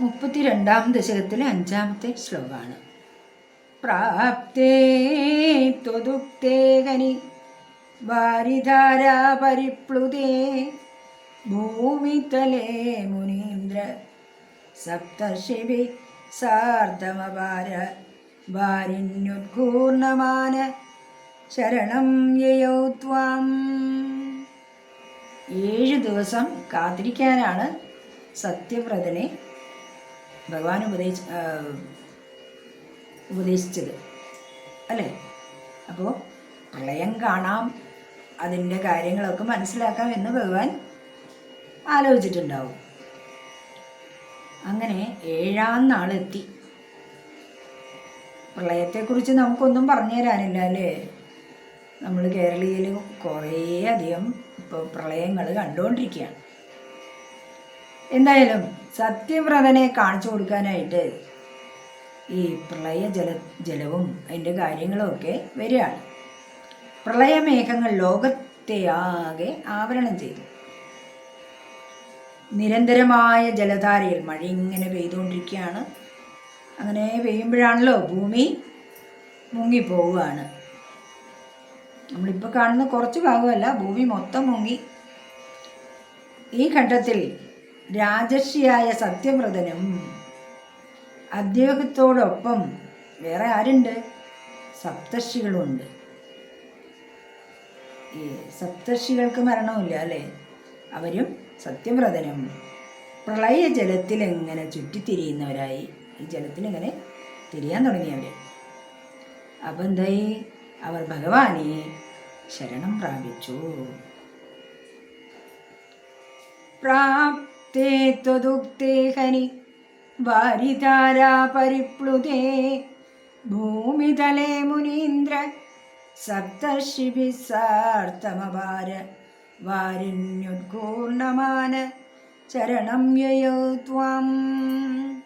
മുപ്പത്തിരണ്ടാം ദശകത്തിലെ അഞ്ചാമത്തെ ശ്ലോകമാണ്. പ്രാപ്തേ വാരിധാരാ പരിപ്ലുതേ ഭൂമിതലേ മുനീന്ദ്ര സപ്തർഷിവി സാർദ്ധമപാര വാരിന്യുദ്ഘൂർണമാന ശരണം യയോ ഏഴ് ദിവസം കാത്തിരിക്കാനാണ് സത്യവ്രതനെ ഭഗവാൻ ഉപദേശ ഉപദേശിച്ചത്. അല്ലേ? അപ്പോൾ പ്രളയം കാണാം അതിന്റെ കാര്യങ്ങളൊക്കെ മനസ്സിലാക്കാം എന്ന് ഭഗവാൻ ആലോചിച്ചിട്ടുണ്ടാവും. അങ്ങനെ ഏഴാം നാളെത്തി. പ്രളയത്തെക്കുറിച്ച് നമുക്കൊന്നും പറഞ്ഞു തരാനില്ല അല്ലേ? നമ്മൾ കേരളീയയിൽ കുറേ അധികം ഇപ്പോൾ പ്രളയങ്ങൾ കണ്ടുകൊണ്ടിരിക്കുകയാണ് എന്തായാലും സത്യവ്രതനെ കാണിച്ചു കൊടുക്കാനായിട്ട് ഈ പ്രളയ ജല ജലവും അതിന്റെ കാര്യങ്ങളും ഒക്കെ വരികയാണ്. പ്രളയമേഘങ്ങൾ ലോകത്തെ ആകെ ആവരണം ചെയ്തു. നിരന്തരമായ ജലധാരയിൽ മഴ ഇങ്ങനെ പെയ്തുകൊണ്ടിരിക്കുകയാണ്. അങ്ങനെ പെയ്യുമ്പോഴാണല്ലോ ഭൂമി മുങ്ങിപ്പോവുകയാണ്. നമ്മളിപ്പോൾ കാണുന്ന കുറച്ച് ഭാഗമല്ല ഭൂമി മൊത്തം മുങ്ങി. ഈ ഘട്ടത്തിൽ രാജർഷിയായ സത്യവ്രതനും അദ്ദേഹത്തോടൊപ്പം വേറെ ആരുണ്ട്? സപ്തർഷികളുണ്ട്. ഈ സപ്തർഷികൾക്ക് മരണമില്ല അല്ലേ? അവരും സത്യവ്രതനും പ്രളയ ജലത്തിൽ എങ്ങനെ ചുറ്റിത്തിരിയുന്നവരായി? ഈ ജലത്തിൽ ഇങ്ങനെ തിരിയാൻ തുടങ്ങിയവർ അപ്പം എന്തായി? അവർ ഭഗവാനെ ശരണം പ്രാപിച്ചു. പ്രാപ്തേ ത്വദുക്തേ ഹരി. വാരിതാരാ പരിപ്ലുതേ. ഭൂമിതലേ മുനീന്ദ്ര സപ്തർഷിഭി സാർത്ഥമപാര വാരിണ്യുദ്ഘൂർണമാന ചരണം യയോ ത്വാം.